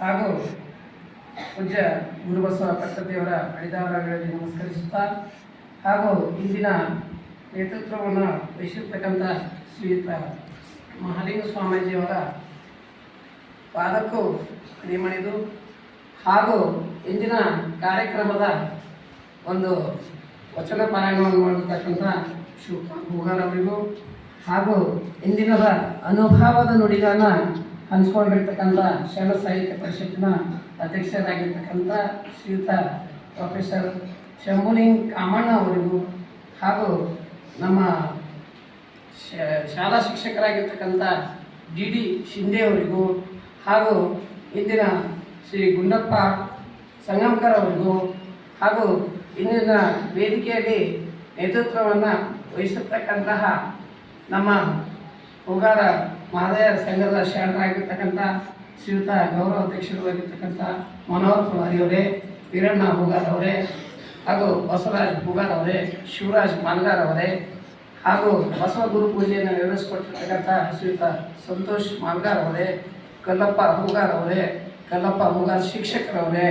ಹಾಗೂ ಪೂಜ್ಯ ಗುರುಬಸವ ಪಟ್ಟದೇವರ ಅಡಿದಾವರಗಳಲ್ಲಿ ನಮಸ್ಕರಿಸುತ್ತಾ ಹಾಗೂ ಇಂದಿನ ನೇತೃತ್ವವನ್ನು ವಹಿಸಿರ್ತಕ್ಕಂಥ ಶ್ರೀಯುತ ಮಹಾಲಿಂಗ ಸ್ವಾಮೀಜಿಯವರ ಪಾದಕ್ಕೂ ನೇಮಣಿದು ಹಾಗೂ ಇಂದಿನ ಕಾರ್ಯಕ್ರಮದ ಒಂದು ವಚನ ಪಾರಾಯಣವನ್ನು ಮಾಡಿರ್ತಕ್ಕಂಥ ಶಿವಕುಮಾರ್ ಅವರಿಗೂ ಹಾಗೂ ಇಂದಿನದ ಅನುಭವದ ನುಡಿಗಳನ್ನ ಹಂಚ್ಕೊಂಡಿರ್ತಕ್ಕಂಥ ಶರಣ ಸಾಹಿತ್ಯ ಪರಿಷತ್ತಿನ ಅಧ್ಯಕ್ಷರಾಗಿರ್ತಕ್ಕಂಥ ಶ್ರೀಯುತ ಪ್ರೊಫೆಸರ್ ಶಂಭುಲಿಂಗ್ ಕಾಮಣ್ಣ ಅವರಿಗೂ ಹಾಗೂ ನಮ್ಮ ಶಾಲಾ ಶಿಕ್ಷಕರಾಗಿರ್ತಕ್ಕಂಥ ಡಿ ಡಿ ಶಿಂದೆ ಅವರಿಗೂ ಹಾಗೂ ಇಂದಿನ ಶ್ರೀ ಗುಂಡಪ್ಪ ಸಂಗಮ್ಕರ್ ಅವರಿಗೂ ಹಾಗೂ ಇಂದಿನ ವೇದಿಕೆಯಲ್ಲಿ ನೇತೃತ್ವವನ್ನು ವಹಿಸತಕ್ಕಂತಹ ನಮ್ಮ ಹೋಗಾರ ಮಹೋದಯ ಸಂಘದ ಶರಣರಾಗಿರ್ತಕ್ಕಂಥ ಶ್ರೀಯುತ ಗೌರವ ಅಧ್ಯಕ್ಷರು ಆಗಿರ್ತಕ್ಕಂಥ ಮನೋಹರ್ ಕುಮಾರಿ ಅವರೇ, ವೀರಣ್ಣ ಹೂಗಾರ್ ಅವರೇ ಹಾಗೂ ಬಸವರಾಜ್ ಹೂಗಾರ್ ಅವರೇ, ಶಿವರಾಜ್ ಮಾಲ್ಗಾರ್ ಅವರೇ ಹಾಗೂ ಬಸವ ಗುರು ಪೂಜೆಯನ್ನು ನೆರವೇರಿಸಿಕೊಟ್ಟಿರ್ತಕ್ಕಂಥ ಶ್ರೀಯುತ ಸಂತೋಷ್ ಮಾಲ್ಗಾರ್ ಅವರೇ, ಕಲ್ಲಪ್ಪ ಹೂಗಾರ್ ಅವರೇ, ಕಲ್ಲಪ್ಪ ಹೂಗಾರ್ ಶಿಕ್ಷಕರವರೇ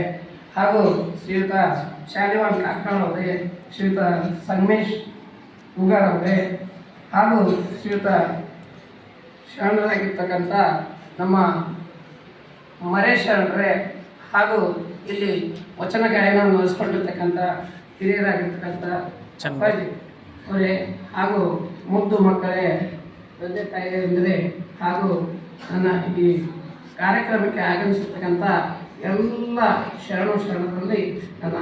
ಹಾಗೂ ಶ್ರೀಯುತ ಶಾಲಿವಾನ್ ಕಾಕ್ನಾಳ್ ಅವರೇ, ಶ್ರೀಯುತ ಸಂಗಮೇಶ್ ಹೂಗಾರ್ ಅವರೇ ಹಾಗೂ ಶ್ರೀಯುತ ಶರಣರಾಗಿರ್ತಕ್ಕಂಥ ನಮ್ಮ ಮರೆ ಶರಣರೇ ಹಾಗೂ ಇಲ್ಲಿ ವಚನ ಗಾಯನವನ್ನು ನಡೆಸ್ಕೊಂಡಿರ್ತಕ್ಕಂಥ ಹಿರಿಯರಾಗಿರ್ತಕ್ಕಂಥ ಚಪ್ಪಾಜಿ ಅವರೇ ಹಾಗೂ ಮುದ್ದು ಮಕ್ಕಳೇ ತಂದೆ ತಾಯಿಯಂದರೆ ಹಾಗೂ ನನ್ನ ಈ ಕಾರ್ಯಕ್ರಮಕ್ಕೆ ಆಗಮಿಸಿರ್ತಕ್ಕಂಥ ಎಲ್ಲ ಶರಣು ಶರಣರಲ್ಲಿ ನನ್ನ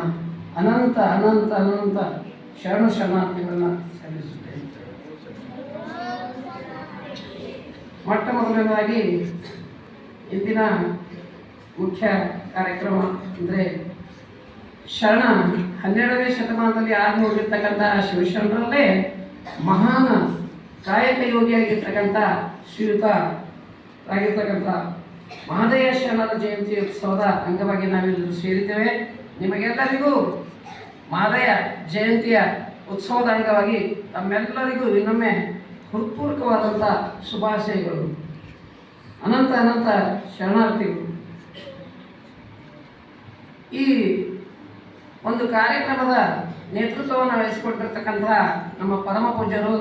ಅನಂತ ಅನಂತ ಅನಂತ ಶರಣು ಶರಣಾರ್ಥಿಗಳನ್ನು ಸಲ್ಲಿಸುತ್ತೇನೆ. ಮೊಟ್ಟ ಮೊದಲನೇದಾಗಿ ಇಂದಿನ ಮುಖ್ಯ ಕಾರ್ಯಕ್ರಮ ಅಂದರೆ ಶರಣ. ಹನ್ನೆರಡನೇ ಶತಮಾನದಲ್ಲಿ ಆಗಿ ಹೋಗಿರ್ತಕ್ಕಂಥ ಶಿವಶರಣರಲ್ಲೇ ಮಹಾನ್ ಕಾಯಕ ಯೋಗಿಯಾಗಿರ್ತಕ್ಕಂಥ ಶ್ರೀಯುತ ಆಗಿರ್ತಕ್ಕಂಥ ಮಹದೇವ ಶರಣರ ಜಯಂತಿ ಉತ್ಸವದ ಅಂಗವಾಗಿ ನಾವೆಲ್ಲರೂ ಸೇರಿದ್ದೇವೆ. ನಿಮಗೆಲ್ಲರಿಗೂ ಮಹದಯ ಜಯಂತಿಯ ಉತ್ಸವದ ಅಂಗವಾಗಿ ತಮ್ಮೆಲ್ಲರಿಗೂ ಇನ್ನೊಮ್ಮೆ ಹೃತ್ಪೂರ್ವಕವಾದಂಥ ಶುಭಾಶಯಗಳು. ಅನಂತ ಅನಂತ ಶರಣಾರ್ಥಿಗಳು. ಈ ಒಂದು ಕಾರ್ಯಕ್ರಮದ ನೇತೃತ್ವವನ್ನು ವಹಿಸಿಕೊಟ್ಟಿರ್ತಕ್ಕಂತಹ ನಮ್ಮ ಪರಮ ಪೂಜ್ಯರು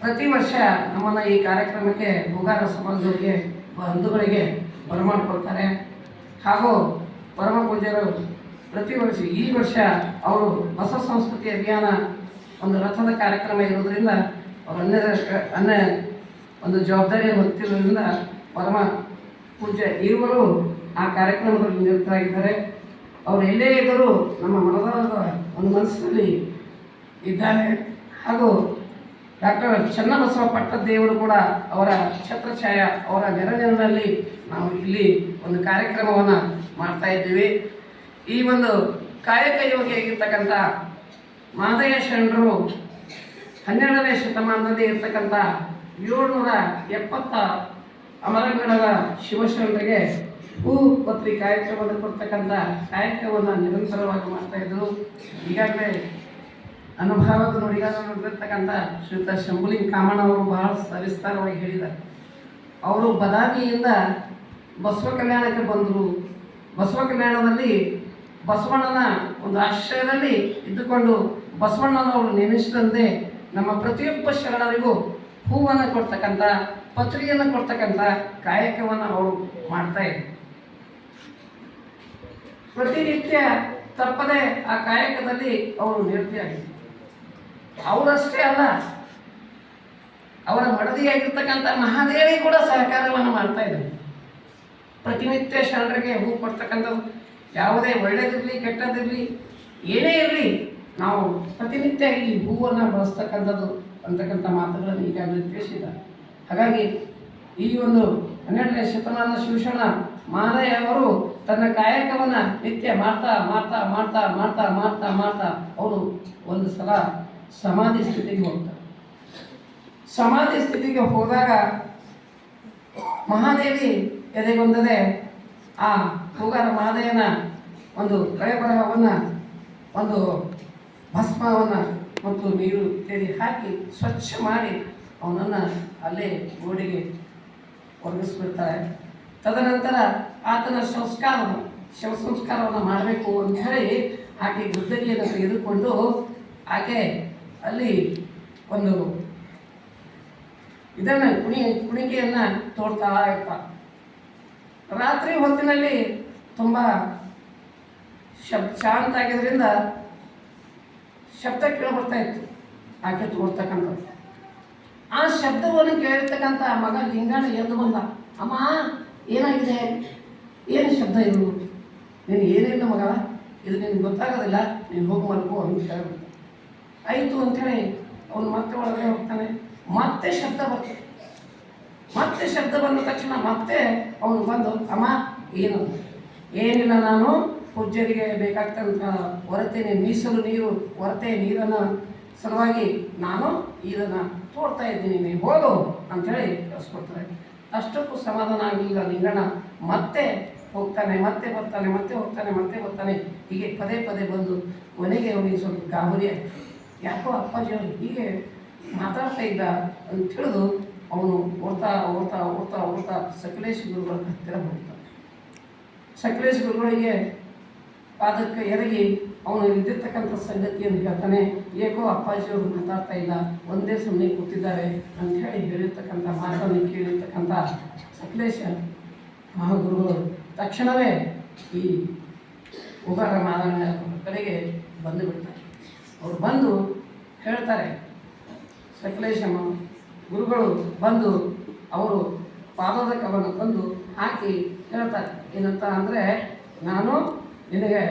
ಪ್ರತಿ ವರ್ಷ ನಮ್ಮನ್ನು ಈ ಕಾರ್ಯಕ್ರಮಕ್ಕೆ ಭೂಗಾರ ಸಮಾಜದವರಿಗೆ ಬಂಧುಗಳಿಗೆ ಬರಮಾಡ್ಕೊಳ್ತಾರೆ ಹಾಗೂ ಪರಮ ಪೂಜ್ಯರು ಪ್ರತಿ ವರ್ಷ ಈ ವರ್ಷ ಅವರು ಹೊಸ ಸಂಸ್ಕೃತಿ ಅಭಿಯಾನ ಒಂದು ರಥದ ಕಾರ್ಯಕ್ರಮ ಇರೋದ್ರಿಂದ ಅವರು ಅನ್ನೇ ಒಂದು ಜವಾಬ್ದಾರಿಯ ಹೊತ್ತಿರೋದ್ರಿಂದ ಪರಮ ಪೂಜ್ಯ ಇರುವರು ಆ ಕಾರ್ಯಕ್ರಮದಲ್ಲಿ ನಿರತರಾಗಿದ್ದಾರೆ. ಅವರು ಎಲ್ಲೇ ಇದ್ದರೂ ನಮ್ಮ ಮನದಾಳದ ಒಂದು ಮನಸ್ಸಿನಲ್ಲಿ ಇದ್ದಾರೆ. ಹಾಗೂ ಡಾಕ್ಟರ್ ಚನ್ನಬಸವ ಪಟ್ಟದೇವರು ಕೂಡ ಅವರ ಛತ್ರಛಾಯ, ಅವರ ನೆರವಿನಲ್ಲಿ ನಾವು ಇಲ್ಲಿ ಒಂದು ಕಾರ್ಯಕ್ರಮವನ್ನು ಮಾಡ್ತಾ ಇದ್ದೀವಿ. ಈ ಒಂದು ಕಾಯಕ ಯೋಗಿಯಾಗಿರ್ತಕ್ಕಂಥ ಮಾದಯ್ಯ ಶರಣರು ಹನ್ನೆರಡನೇ ಶತಮಾನದಲ್ಲಿ ಇರ್ತಕ್ಕಂಥ ಏಳ್ನೂರ ಎಪ್ಪತ್ತ ಅಮರಗಡದ ಶಿವಶರಣರಿಗೆ ಹೂ ಪತ್ರಿ ಕಾರ್ಯಕ್ರಮದ ಕೊಡ್ತಕ್ಕಂಥ ಕಾರ್ಯಕ್ರಮವನ್ನು ನಿರಂತರವಾಗಿ ಮಾಡ್ತಾ ಇದ್ರು ಈಗಾಗಲೇ ಅನುಭವದ ನುಡಿಗಾರ ನೋಡಿರ್ತಕ್ಕಂಥ ಶ್ರೀಯುತ ಶಂಭುಲಿಂಗ್ ಕಾಮಣ್ಣ ಅವರು ಬಹಳ ಸವಿಸ್ತಾರವಾಗಿ ಹೇಳಿದ್ದಾರೆ. ಅವರು ಬದಾಮಿಯಿಂದ ಬಸವ ಕಲ್ಯಾಣಕ್ಕೆ ಬಂದರು. ಬಸವ ಕಲ್ಯಾಣದಲ್ಲಿ ಬಸವಣ್ಣನ ಒಂದು ಆಶ್ರಯದಲ್ಲಿ ಇದ್ದುಕೊಂಡು ಬಸವಣ್ಣನವರು ನೇಮಿಸಿದಂತೆ ನಮ್ಮ ಪ್ರತಿಯೊಬ್ಬ ಶರಣರಿಗೂ ಹೂವನ್ನು ಕೊಡ್ತಕ್ಕಂಥ, ಪತ್ರಿಯನ್ನು ಕೊಡ್ತಕ್ಕಂಥ ಕಾಯಕವನ್ನು ಅವರು ಮಾಡ್ತಾ ಇದ್ರು. ಪ್ರತಿನಿತ್ಯ ತಪ್ಪದೆ ಆ ಕಾಯಕದಲ್ಲಿ ಅವರು ನಿರತಿಯಾಗಿದ್ದರು ಅವರಷ್ಟೇ ಅಲ್ಲ, ಅವರ ಮಡದಿಯಾಗಿರ್ತಕ್ಕಂಥ ಮಹಾದೇವಿ ಕೂಡ ಸಹಕಾರವನ್ನು ಮಾಡ್ತಾ ಇದ್ದಾರೆ ಪ್ರತಿನಿತ್ಯ ಶರಣರಿಗೆ ಹೂ ಕೊಡ್ತಕ್ಕಂಥದ್ದು ಯಾವುದೇ ಒಳ್ಳೆಯದಿರಲಿ ಕೆಟ್ಟದಿರಲಿ, ಏನೇ ಇರಲಿ ನಾವು ಪ್ರತಿನಿತ್ಯ ಈ ಹೂವನ್ನು ಬಳಸ್ತಕ್ಕಂಥದ್ದು ಅಂತಕ್ಕಂಥ ಮಾತುಗಳನ್ನು ಈಗಾಗಲೇ ತಿಳಿಸಿದ್ದಾರೆ. ಹಾಗಾಗಿ ಈ ಒಂದು ಹನ್ನೆರಡನೇ ಶತಮಾನ ಶಿವಶರಣ ಅವರು ತನ್ನ ಕಾಯಕವನ್ನು ನಿತ್ಯ ಮಾಡ್ತಾ ಮಾಡ್ತಾ ಮಾಡ್ತಾ ಮಾಡ್ತಾ ಮಾಡ್ತಾ ಮಾಡ್ತಾ ಅವರು ಒಂದು ಸಲ ಸಮಾಧಿ ಸ್ಥಿತಿಗೆ ಹೋಗ್ತಾರೆ. ಸಮಾಧಿ ಸ್ಥಿತಿಗೆ ಹೋದಾಗ ಮಹಾದೇವಿ ಎದೆಗೊಂದದೆ ಆ ಹೂಗಾರ ಮಹಾದೇವನ ಒಂದು ಕಳೆ ಬರಹವನ್ನು ಒಂದು ಭಸ್ಮವನ್ನು ಮತ್ತು ನೀರು ಇತ್ಯಾದಿ ಹಾಕಿ ಸ್ವಚ್ಛ ಮಾಡಿ ಅವನನ್ನು ಅಲ್ಲೇ ಗೋಡೆಗೆ ಒಣಗಿಸ್ಬಿಡ್ತಾರೆ ತದನಂತರ ಆತನ ಸಂಸ್ಕಾರ ಶವ ಸಂಸ್ಕಾರವನ್ನು ಮಾಡಬೇಕು ಅಂತ ಹೇಳಿ ಆಕೆ ಗುದ್ದಲಿಯನ್ನು ತೆಗೆದುಕೊಂಡು ಆಕೆ ಅಲ್ಲಿ ಒಂದು ಇದನ್ನು ಕುಣಿ, ಕುಣಿಕೆಯನ್ನು ತೋಡ್ತಾ ಇರ್ತಾ. ರಾತ್ರಿ ಹೊತ್ತಿನಲ್ಲಿ ತುಂಬ ಶಬ್, ಶಾಂತ ಆಗಿದ್ರಿಂದ ಶಬ್ದ ಕೇಳಬರ್ತಾ ಇತ್ತು. ಆಕೆ ತೋರ್ತಕ್ಕಂಥದ್ದು ಆ ಶಬ್ದವನ್ನು ಕೇಳಿರ್ತಕ್ಕಂಥ ಮಗ ಲಿಂಗಾಣ ಎದ್ದು ಬಂದ. ಅಮ್ಮ, ಏನಾಗಿದೆ? ಏನು ಶಬ್ದ ಇದು? ನೀನು ಏನಿಲ್ಲ ಮಗ. ಇದು ನಿನಗೆ ಗೊತ್ತಾಗೋದಿಲ್ಲ. ನೀನು ಹೋಗಿ ಮಲ್ಕೋ ಅಂತ ಹೇಳ್ಬಿಟ್ಟು ಆಯಿತು ಅಂತೇಳಿ ಅವನು ಮತ್ತೆ ಒಳಗಡೆ ಹೋಗ್ತಾನೆ. ಮತ್ತೆ ಶಬ್ದ ಬರ್ತದೆ ಮತ್ತೆ ಶಬ್ದ ಬಂದ ತಕ್ಷಣ ಮತ್ತೆ ಅವನು ಬಂದು, ಅಮ್ಮ, ಏನು? ಏನಿಲ್ಲ ನಾನು. ಪೂಜ್ಯರಿಗೆ ಬೇಕಾಗ್ತಂತ ಹೊರತೇನೆ ಮೀಸಲು ನೀರು ಹೊರತೆ ನೀರನ್ನು ಸಲುವಾಗಿ ನಾನು ಇದನ್ನು ತೋಡ್ತಾ ಇದ್ದೀನಿ ನೀವು ಹೋಗು ಅಂಥೇಳಿ ಕಳಿಸ್ಕೊಡ್ತಾರೆ ಅಷ್ಟಕ್ಕೂ ಸಮಾಧಾನ ಆಗಲಿಲ್ಲ ಲಿಂಗಣ್ಣ. ಮತ್ತೆ ಹೋಗ್ತಾನೆ, ಮತ್ತೆ ಬರ್ತಾನೆ, ಮತ್ತೆ ಹೋಗ್ತಾನೆ, ಮತ್ತೆ ಬರ್ತಾನೆ. ಹೀಗೆ ಪದೇ ಪದೇ ಬಂದು ಕೊನೆಗೆ ಅವನಿಗೆ ಸ್ವಲ್ಪ ಗಾಬರಿ ಯಾಕೋ ಅಪ್ಪಾಜಿಯವರು ಹೀಗೆ ಮಾತಾಡ್ತಾ ಇದ್ದ ಅಂತ ತಿಳಿದು ಅವನು ಓಡ್ತಾ ಓಡ್ತಾ ಓಡ್ತಾ ಓಡ್ತಾ ಸಕಲೇಶ್ ಗುರುಗಳ ಹತ್ತಿರ ಹೋಗ್ತಾನೆ. ಸಕಲೇಶ್ ಗುರುಗಳಿಗೆ ಪಾದಕ್ಕೆ ಎರಗಿ ಅವನು ಇದ್ದಿರ್ತಕ್ಕಂಥ ಸಂಗತಿಯನ್ನು ಹೇಳ್ತಾನೆ, ಏಕೋ ಅಪ್ಪಾಜಿಯವರು ಮಾತಾಡ್ತಾ ಇಲ್ಲ, ಒಂದೇ ಸುಮ್ಮನೆ ಕೂತಿದ್ದಾರೆ ಅಂತ ಹೇಳಿ ಹೇಳಿರ್ತಕ್ಕಂಥ ಮಾತನ್ನು ಕೇಳಿರ್ತಕ್ಕಂಥ ಸಕಲೇಶ ಮಹಾಗುರುಗಳು ತಕ್ಷಣವೇ ಈ ಉಗಾರ ಮಾರಾಯಣ ಕಡೆಗೆ ಬಂದು ಬಿಡ್ತಾರೆ. ಅವ್ರು ಬಂದು ಹೇಳ್ತಾರೆ, ಸಕಲೇಶ ಗುರುಗಳು ಬಂದು ಅವರು ಪಾದದ ಕವನ್ನು ಬಂದು ಹಾಕಿ ಹೇಳ್ತಾರೆ. ಏನಂತ ಅಂದರೆ, ನಾನು ನಿನಗೆ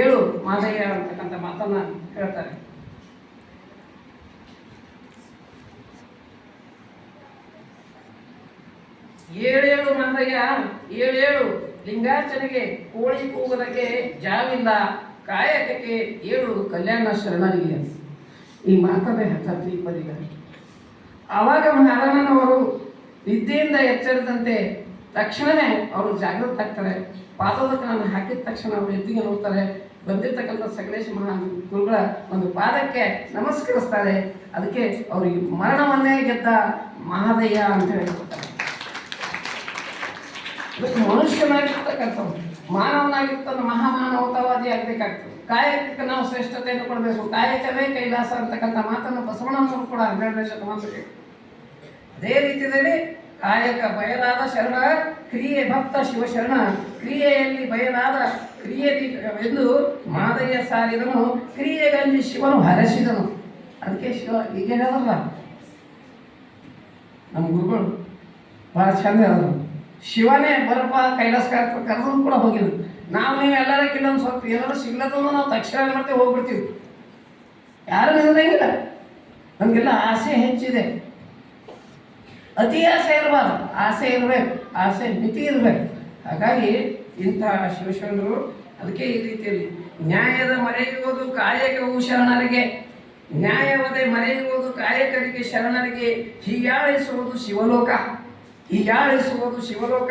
ಏಳು ಮಾದಯ್ಯ ಅಂತಕ್ಕಂಥ ಮಾತನ್ನು ಹೇಳ್ತಾರೆ ಏಳೇಳು ಮಾದಯ್ಯ ಏಳೇಳು ಲಿಂಗಾರ್ಚನೆಗೆ, ಕೋಳಿ ಕೂಗೋದಕ್ಕೆ ಜಾವಿಲ್ಲ ಕಾಯಕಕ್ಕೆ ಏಳು ಕಲ್ಯಾಣ ಶರಣರಿಗೆ. ಈ ಮಾತನ್ನೇ ಹೇಳ್ತಾರೆ ದ್ವಿಪದಿಗಳು ಆವಾಗ ಮಹಾರಾಣನವರು ನಿದ್ದೆಯಿಂದ ಎಚ್ಚರಿದಂತೆ ತಕ್ಷಣವೇ ಅವರು ಜಾಗೃತ ಆಗ್ತಾರೆ. ಹಾಕಿದ ತಕ್ಷಣ ಅವರು ಎದ್ದಿಗೆ ನೋಡ್ತಾರೆ. ಬಂದಿರತಕ್ಕಂಥ ಸಕಲೇಶ ಮಹಾ ಗುರುಗಳ ಒಂದು ಪಾದಕ್ಕೆ ನಮಸ್ಕರಿಸ್ತಾರೆ. ಅದಕ್ಕೆ ಅವರಿಗೆ ಮರಣವನ್ನೇ ಗೆದ್ದ ಮಹಾದಯ್ಯ ಅಂತ ಹೇಳ್ಕೊಡ್ತಾರೆ ಮನುಷ್ಯನಾಗಿರ್ತಕ್ಕಂಥ ಮಾನವನಾಗಿರ್ತಾನೆ ಮಹಾಮಾನವತಾವಾದಿ ಆಗಬೇಕಾಗ್ತದೆ. ಕಾಯಕಕ್ಕೆ ನಾವು ಶ್ರೇಷ್ಠತೆಯನ್ನು ಕೊಡಬೇಕು. ಕಾಯಕವೇ ಕೈಲಾಸ ಅಂತಕ್ಕಂಥ ಮಾತನ್ನು ಬಸವಣ್ಣನವರು ಕೂಡ ಹನ್ನೆರಡನೇ ಶತಮಾನದಲ್ಲಿ ಅದೇ ರೀತಿಯಲ್ಲಿ ಕಾಯಕ ಬಯಲಾದ ಶರಣ, ಕ್ರಿಯೆ ಭಕ್ತ ಶಿವಶರಣ. ಕ್ರಿಯೆಯಲ್ಲಿ ಬಯಲಾದ ಕ್ರಿಯೆ ಎಂದು ಮಾದಯ್ಯ ಸಾರಿದನು. ಕ್ರಿಯೆಗಳಲ್ಲಿ ಶಿವನು ಹರಸಿದನು. ಅದಕ್ಕೆ ಶಿವ ಈಗ ಹೇಳಲ್ಲ. ನಮ್ಮ ಗುರುಗಳು ಭಾಳ ಚಂದ ಹೇಳಿದ್ರು. ಶಿವನೇ ಬರಪ್ಪ, ಕೈಲಾಸ ಕರೆದ್ರು ಕೂಡ ಹೋಗಿದ್ರು. ನಾವು ನೀವು ಎಲ್ಲರಕ್ಕಿಂತ ಒಂದು ಸ್ವಲ್ಪ ಏನಾದ್ರು ಸಿಗ್ಲತ್ತಂದ್ರೆ ನಾವು ತಕ್ಷಣ ಮಾಡ್ತೀವಿ ಹೋಗ್ಬಿಡ್ತೀವಿ. ಯಾರು ನಿಲ್ಲದಂಗಿಲ್ಲ ನಮಗೆಲ್ಲ ಆಸೆ ಹೆಚ್ಚಿದೆ. ಅತಿ ಆಸೆ ಇರಬಾರ್ದು. ಆಸೆ ಇರಬೇಕು, ಆಸೆ ಮಿತಿ ಇರಬೇಕು. ಹಾಗಾಗಿ ಇಂತಹ ಶಿವಶರಣರು ಅದಕ್ಕೆ ಈ ರೀತಿಯಲ್ಲಿ ನ್ಯಾಯದ ಮರೆಯುವುದು ಕಾಯಕವು ಶರಣರಿಗೆ, ನ್ಯಾಯವದೆ ಮರೆಯುವುದು ಕಾಯಕರಿಗೆ ಶರಣರಿಗೆ ಹೀಯಾಳಿಸುವುದು ಶಿವಲೋಕ. ಹೀಯಾಳಿಸುವುದು ಶಿವಲೋಕ.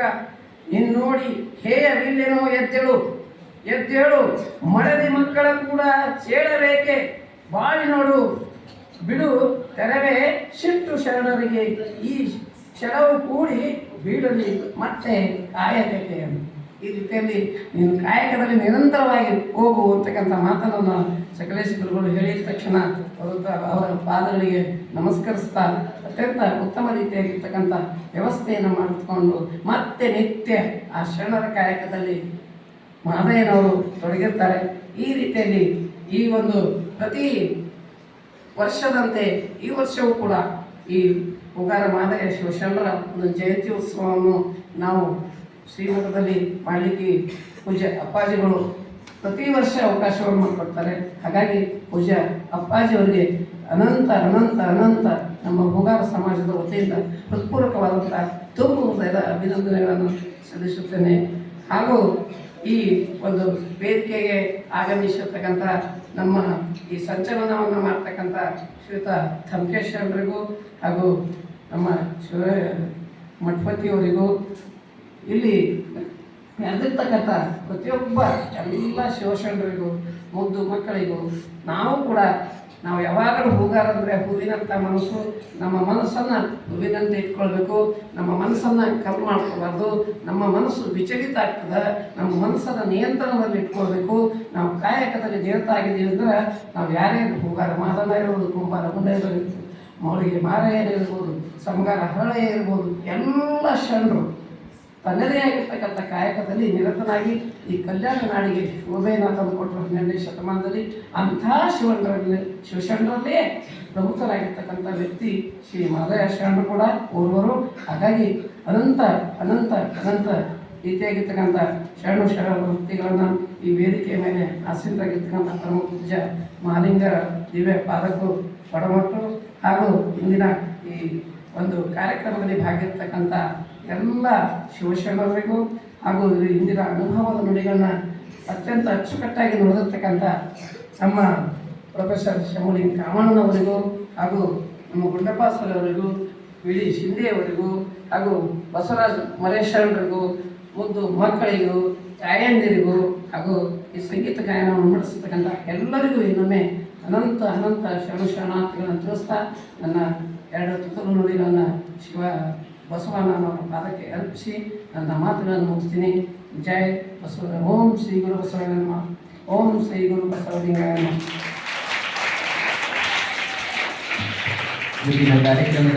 ಇನ್ನು ನೋಡಿ ಹೇ ಹೇಯವಿಲ್ಲೆನೋ ಎದ್ದೇಳು. ಎದ್ದೇಳು. ಮಡದಿ ಮಕ್ಕಳ ಕೂಡ ಸೇಳಬೇಕೆ ಬಾಳಿ ನೋಡು. ಬಿಡು, ತೆರವೇ ಶಿಟ್ಟು ಶರಣರಿಗೆ. ಈ ಶರವು ಕೂಡಿ ಬೀಳಲಿ, ಮತ್ತೆ ಕಾಯಕಕ್ಕೆ ಈ ರೀತಿಯಲ್ಲಿ ನೀನು ಕಾಯಕದಲ್ಲಿ ನಿರಂತರವಾಗಿ ಹೋಗು ಅಂತಕ್ಕಂಥ ಮಾತನ್ನು ಸಕಲೇಶ್ ಗುರುಗಳು ಹೇಳಿದ ತಕ್ಷಣ ಅವರ ಪಾದಗಳಿಗೆ ನಮಸ್ಕರಿಸ್ತಾ ಅತ್ಯಂತ ಉತ್ತಮ ರೀತಿಯಾಗಿರ್ತಕ್ಕಂಥ ವ್ಯವಸ್ಥೆಯನ್ನು ಮಾಡಿಕೊಂಡು ಮತ್ತೆ ನಿತ್ಯ ಆ ಶರಣರ ಕಾಯಕದಲ್ಲಿ ಮಾದಯ್ಯನವರು ತೊಡಗಿರ್ತಾರೆ. ಈ ರೀತಿಯಲ್ಲಿ ಈ ಒಂದು ಪ್ರತಿ ವರ್ಷದಂತೆ ಈ ವರ್ಷವೂ ಕೂಡ ಈ ಉಗಾರ ಮಾದರಿಯ ಶಿವಶರಣರ ಒಂದು ಜಯಂತಿ ಉತ್ಸವವನ್ನು ನಾವು ಶ್ರೀಮಠದಲ್ಲಿ ಮಾಡಲಿಕ್ಕೆ ಪೂಜೆ ಅಪ್ಪಾಜಿಗಳು ಪ್ರತಿ ವರ್ಷ ಅವಕಾಶವನ್ನು ಮಾಡಿಕೊಡ್ತಾರೆ ಹಾಗಾಗಿ ಪೂಜೆ ಅಪ್ಪಾಜಿಯವರಿಗೆ ಅನಂತ ಅನಂತ ಅನಂತ ನಮ್ಮ ಹುಗಾರ ಸಮಾಜದ ವತಿಯಿಂದ ಹೃತ್ಪೂರ್ವಕವಾದಂಥ ತುಂಬ ಹೃದಯದ ಅಭಿನಂದನೆಗಳನ್ನು ಸಲ್ಲಿಸುತ್ತೇನೆ. ಹಾಗೂ ಈ ಒಂದು ವೇದಿಕೆಗೆ ಆಗಮಿಸಿರ್ತಕ್ಕಂಥ ನಮ್ಮ ಈ ಸಂಚಲನವನ್ನು ಮಾಡ್ತಕ್ಕಂಥ ಶ್ರೀಯುತ ಅವರಿಗೂ ಹಾಗೂ ನಮ್ಮ ಶಿವ ಮಠಪತಿಯವರಿಗೂ ಇಲ್ಲಿ ನೆರೆದಿರ್ತಕ್ಕಂಥ ಪ್ರತಿಯೊಬ್ಬ ಎಲ್ಲ ಶಿವಶರಣರಿಗೂ, ಮುದ್ದು ಮಕ್ಕಳಿಗೂ, ನಾವು ಕೂಡ ನಾವು ಯಾವಾಗಲೂ ಹೂಗಾರಂದ್ರೆ ಹೂವಿನಂಥ ಮನಸ್ಸು, ನಮ್ಮ ಮನಸ್ಸನ್ನು ಹೂವಿನಂತೆ ಇಟ್ಕೊಳ್ಬೇಕು, ನಮ್ಮ ಮನಸ್ಸನ್ನು ಕಲ್ ಮಾಡ್ಕೋಬಾರ್ದು, ನಮ್ಮ ಮನಸ್ಸು ವಿಚಲಿತ ಆಗ್ತದೆ, ನಮ್ಮ ಮನಸ್ಸನ್ನು ನಿಯಂತ್ರಣದಲ್ಲಿ ಇಟ್ಕೊಳ್ಬೇಕು, ನಾವು ಕಾಯಕದಲ್ಲಿ ನಿರತ ಆಗಿದ್ದೀವಿ ಅಂದ್ರೆ ನಾವು ಯಾರೇ ಹೂಗಾರ ಮಾದನ ಇರ್ಬೋದು, ಕುಂಬಾರ, ಮುಂದೆ ಇರ್ಬೋದು, ಮೌಳಿಗೆ ಮಾರೆಯೇ ಇರ್ಬೋದು ಸಮಗಾರ ಹರಳೆ ಇರ್ಬೋದು, ಎಲ್ಲ ಶರಣರು ತನ್ನದೇ ಆಗಿರ್ತಕ್ಕಂಥ ಕಾಯಕದಲ್ಲಿ ನಿರತನಾಗಿ ಈ ಕಲ್ಯಾಣ ನಾಡಿಗೆ ಶೋಭೆಯನ್ನು ತಂದುಕೊಟ್ಟರು ಹನ್ನೆರಡನೇ ಶತಮಾನದಲ್ಲಿ ಅಂಥ ಶಿವಣ್ಣರಲ್ಲಿ ಶಿವಶರಣರಲ್ಲೇ ಪ್ರಮುಖರಾಗಿರ್ತಕ್ಕಂಥ ವ್ಯಕ್ತಿ ಶ್ರೀ ಮಾದಯ ಶರಣರು ಕೂಡ ಓರ್ವರು. ಹಾಗಾಗಿ ಅನಂತ ಅನಂತ ಅನಂತ ರೀತಿಯಾಗಿರ್ತಕ್ಕಂಥ ಶರಣು ಶರಣ ವೃತ್ತಿಗಳನ್ನು ಈ ವೇದಿಕೆಯ ಮೇಲೆ ಆಸೀನರಾಗಿರ್ತಕ್ಕಂಥ ಪರಮ ಪೂಜ್ಯ ಮಹಾಲಿಂಗರ ದಿವ್ಯ ಪಾದಕರು ಪಡಮಟ್ಟರು ಹಾಗೂ ಇಂದಿನ ಈ ಒಂದು ಕಾರ್ಯಕ್ರಮದಲ್ಲಿ ಭಾಗಿರ್ತಕ್ಕಂಥ ಎಲ್ಲ ಶಿವಶರಣರಿಗೂ ಹಾಗೂ ಇಂದಿನ ಅನುಭವದ ನುಡಿಗಳನ್ನ ಅತ್ಯಂತ ಅಚ್ಚುಕಟ್ಟಾಗಿ ನೋಡಿರ್ತಕ್ಕಂಥ ನಮ್ಮ ಪ್ರೊಫೆಸರ್ ಶಮುಲಿಂಗ ಕಾಮಣ್ಣನವರಿಗೂ ಹಾಗೂ ನಮ್ಮ ಗುಂಡಪ್ಪ ಅವರಿಗೂ ವಿ ಡಿ ಶಿಂದೆಯವರಿಗೂ ಹಾಗೂ ಬಸವರಾಜ್ ಮರೇಶರಣರಿಗೂ ಮುದ್ದು ಮಕ್ಕಳಿಗೂ, ತಾಯಂದಿರಿಗೂ ಹಾಗೂ ಈ ಸಂಗೀತ ಗಾಯನವನ್ನು ನಡೆಸತಕ್ಕಂಥ ಎಲ್ಲರಿಗೂ ಇನ್ನೊಮ್ಮೆ ಅನಂತ ಅನಂತ ಶರಣ ಶರಣಾರ್ಥಿಗಳನ್ನು ತಿಳಿಸ್ತಾ ನನ್ನ ಎರಡು ತುತ್ತಲು ನುಡಿಗಳನ್ನು ಶಿವ ಬಸವಣ್ಣನವರ ಪಾದಕ್ಕೆ ಅರ್ಪಿಸಿ ನನ್ನ ಮಾತುಗಳನ್ನು ಮುಗಿಸ್ತೀನಿ ಜೈ ಬಸವ, ಓಂ ಶ್ರೀ ಗುರು ಬಸವಣ್ಣ ನಮಃ. ಓಂ ಶ್ರೀ ಗುರು ಬಸವಲಿಂಗಾಯ ನಮಃ. ಮುಂದಿನ ಕಾರ್ಯಕ್ರಮದ